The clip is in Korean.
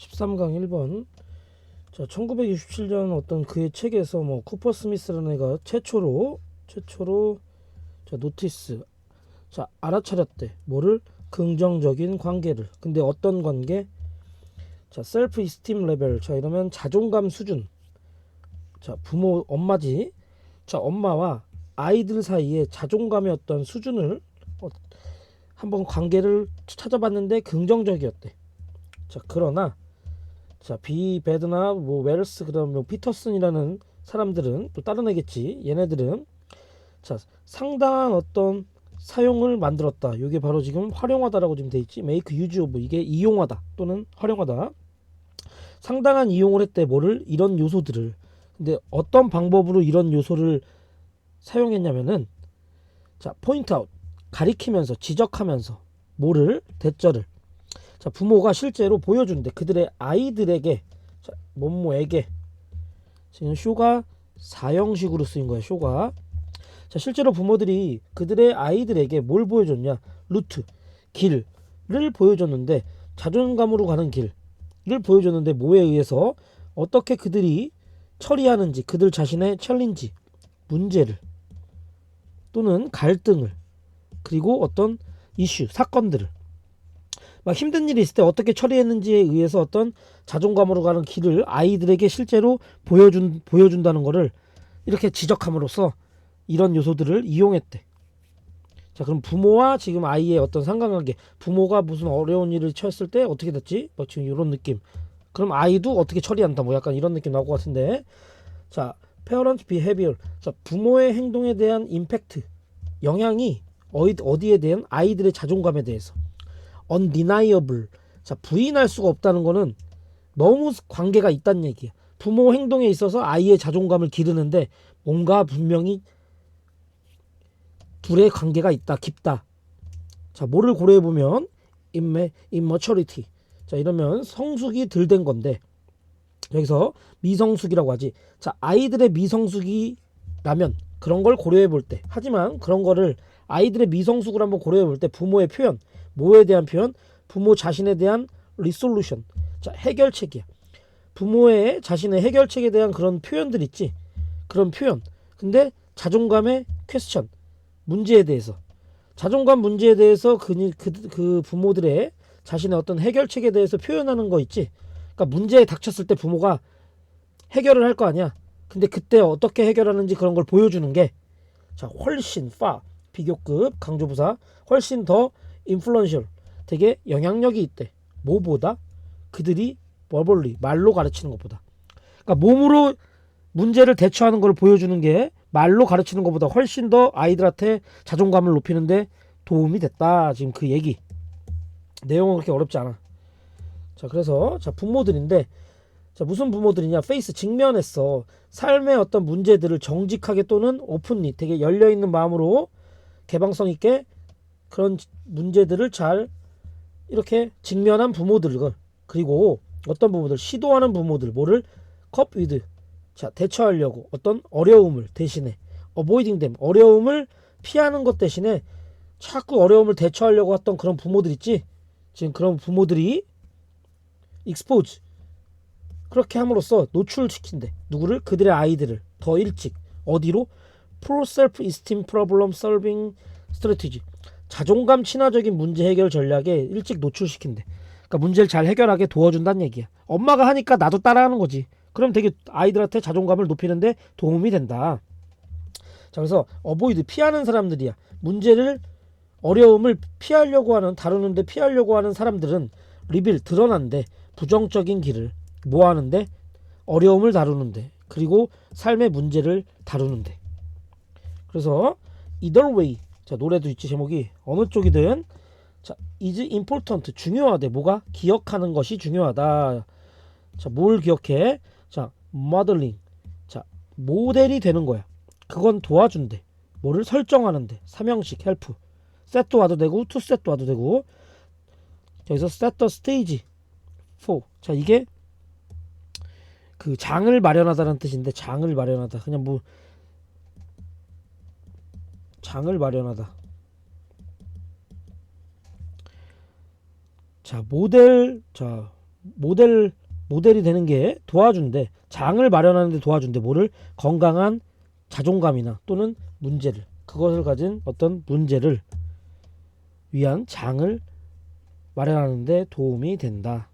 13강 1번. 자, 1967년 어떤 그의 책에서 뭐 쿠퍼 스미스라는 애가 최초로 최초로 자, 노티스 자, 알아차렸대. 뭐를 긍정적인 관계를. 근데 어떤 관계? 자, 셀프 이스팀 레벨. 자, 이러면 자존감 수준. 자, 부모 엄마지. 자, 엄마와 아이들 사이에 자존감의 어떤 수준을 어, 한번 관계를 찾아봤는데 긍정적이었대. 자, 그러나 자, 비 베드나 뭐 웰스 그다음 뭐 피터슨이라는 사람들은 또 애겠지. 얘네들은 자, 상당한 어떤 사용을 만들었다. 이게 바로 지금 활용하다라고 지금 돼 있지. make use of 이게 이용하다 또는 활용하다. 상당한 이용을 했대. 뭐를 이런 요소들을. 근데 어떤 방법으로 이런 요소를 사용했냐면은 자, 포인트 아웃 가리키면서 지적하면서 뭐를 대절을 자, 부모가 실제로 보여주는데 그들의 아이들에게 자, 뭐뭐에게 지금 쇼가 사형식으로 쓰인 거야. 쇼가 자, 실제로 부모들이 그들의 아이들에게 뭘 보여줬냐? 루트, 길을 보여줬는데 자존감으로 가는 길을 보여줬는데 뭐에 의해서 어떻게 그들이 처리하는지 그들 자신의 챌린지, 문제를 또는 갈등을 그리고 어떤 이슈, 사건들을 막 힘든 일이 있을 때 어떻게 처리했는지에 의해서 어떤 자존감으로 가는 길을 아이들에게 실제로 보여준 보여준다는 거를 이렇게 지적함으로써 이런 요소들을 이용했대. 자, 그럼 부모와 지금 아이의 어떤 상관관계, 부모가 무슨 어려운 일을 처했을 때 어떻게 됐지? 뭐 지금 이런 느낌. 그럼 아이도 어떻게 처리한다. 뭐 약간 이런 느낌 나올 것 같은데. 자, parent behavior. 자, 부모의 행동에 대한 임팩트, 영향이 어디, 어디에 대한 아이들의 자존감에 대해서. Undeniable. 자, 부인할 수가 없다는 거는 너무 관계가 있다는 얘기야. 부모 행동에 있어서 아이의 자존감을 기르는데 뭔가 분명히 둘의 관계가 있다, 깊다. 자, 뭐를 고려해 보면 imma- immaturity. 자, 이러면 성숙이 덜 된 건데 여기서 미성숙이라고 하지. 자, 아이들의 미성숙이라면 그런 걸 고려해 볼 때. 하지만 그런 거를 아이들의 미성숙을 한번 고려해 볼 때 부모의 표현, 뭐에 대한 표현? 부모 자신에 대한 리솔루션. 자, 해결책이야. 부모의 자신의 해결책에 대한 그런 표현들 있지. 그런 표현. 근데 자존감의 퀘스천. 문제에 대해서. 자존감 문제에 대해서 그, 그, 그 부모들의 자신의 어떤 해결책에 대해서 표현하는 거 있지. 그러니까 문제에 닥쳤을 때 부모가 해결을 할 거 아니야. 근데 그때 어떻게 해결하는지 그런 걸 보여주는 게 자, 훨씬 파 비교급 강조부사 훨씬 더 인플루언셜 되게 영향력이 있대. 뭐보다 그들이 버벌리 말로 가르치는 것보다. 그러니까 몸으로 문제를 대처하는 걸 보여주는 게 말로 가르치는 것보다 훨씬 더 아이들한테 자존감을 높이는데 도움이 됐다. 지금 그 얘기. 내용은 그렇게 어렵지 않아. 자, 그래서 자, 부모들인데 자, 무슨 부모들이냐? 페이스 직면했어. 삶의 어떤 문제들을 정직하게 또는 오픈리 되게 열려 있는 마음으로 개방성 있게 그런 문제들을 잘 이렇게 직면한 부모들 그리고 어떤 부모들 시도하는 부모들 뭐를 컵 위드 자 대처하려고 어떤 어려움을 대신에 avoiding them 어려움을 피하는 것 대신에 자꾸 어려움을 대처하려고 했던 그런 부모들 있지? 지금 그런 부모들이 expose 그렇게 함으로써 노출시킨대. 누구를? 그들의 아이들을 더 일찍 어디로? pro self esteem problem solving strategy 자존감 친화적인 문제 해결 전략에 일찍 노출시킨대. 그러니까 문제를 잘 해결하게 도와준다는 얘기야. 엄마가 하니까 나도 따라하는 거지. 그럼 되게 아이들한테 자존감을 높이는데 도움이 된다. 자, 그래서 어보이드 피하는 사람들이야. 문제를 어려움을 피하려고 하는 다루는데 피하려고 하는 사람들은 리빌 드러난데 부정적인 길을 뭐 하는데 어려움을 다루는데 그리고 삶의 문제를 다루는데 그래서 either 자 노래도 있지 제목이? 어느 쪽이든. 자 is important. 중요하대. 뭐가? 기억하는 것이 중요하다. 자 뭘 기억해? 자 modeling. 자 모델이 되는 거야. 그건 도와준대. 뭐를 설정하는데? 삼형식 헬프 셋도 와도 되고 투 셋도 와도 되고. 여기서 set the stage for. 자 이게 그 장을 마련하다는 뜻인데 장을 마련하다. 그냥 뭐 장을 마련하다. 자 모델 자 모델 모델이 되는 게 도와준대. 장을 마련하는데 도와준대. 뭐를 건강한 자존감이나 또는 문제를 그것을 가진 어떤 문제를 위한 장을 마련하는데 도움이 된다.